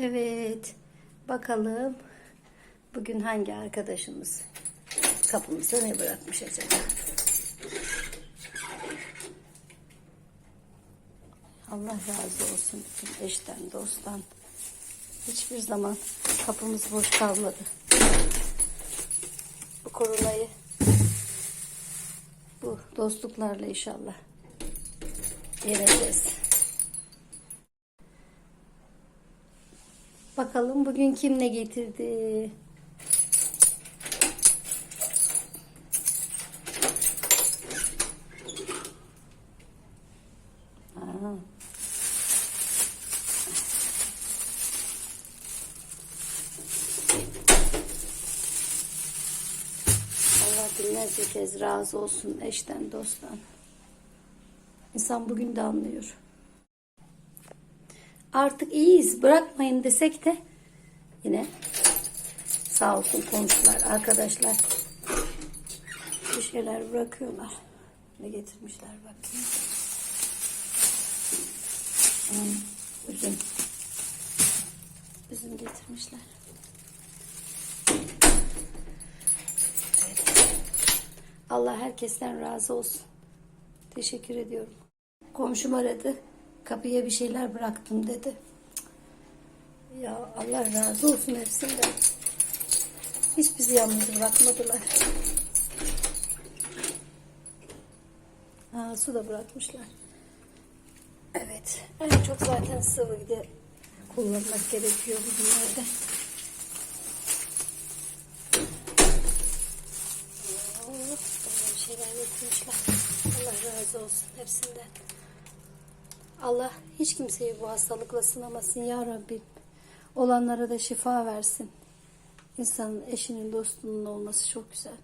Evet. Bakalım bugün hangi arkadaşımız kapımıza ne bırakmış acaba? Allah razı olsun bütün eşten, dosttan. Hiçbir zaman kapımız boş kalmadı. Bu koronayı bu dostluklarla inşallah yeneceğiz. Bakalım bugün kim ne getirdi? Binlerce kez razı olsun eşten dosttan. İnsan bugün de anlıyor. Artık iyiyiz bırakmayın desek de yine sağ olsun komşular, arkadaşlar bir şeyler bırakıyorlar. Ne getirmişler bakayım. Hmm, üzüm. Üzüm getirmişler. Allah herkesten razı olsun. Teşekkür ediyorum. Komşum aradı. Kapıya bir şeyler bıraktım dedi. Ya Allah razı olsun hepsinden. Hiç bizi yalnız bırakmadılar. Ha, su da bırakmışlar. Evet. En çok zaten sıvı bir de kullanmak gerekiyor bugünlerde. Şeyler getirmişler. Allah razı olsun hepsinden. Allah hiç kimseyi bu hastalıkla sınamasın ya Rabbim. Olanlara da şifa versin. İnsanın eşinin dostunun olması çok güzel.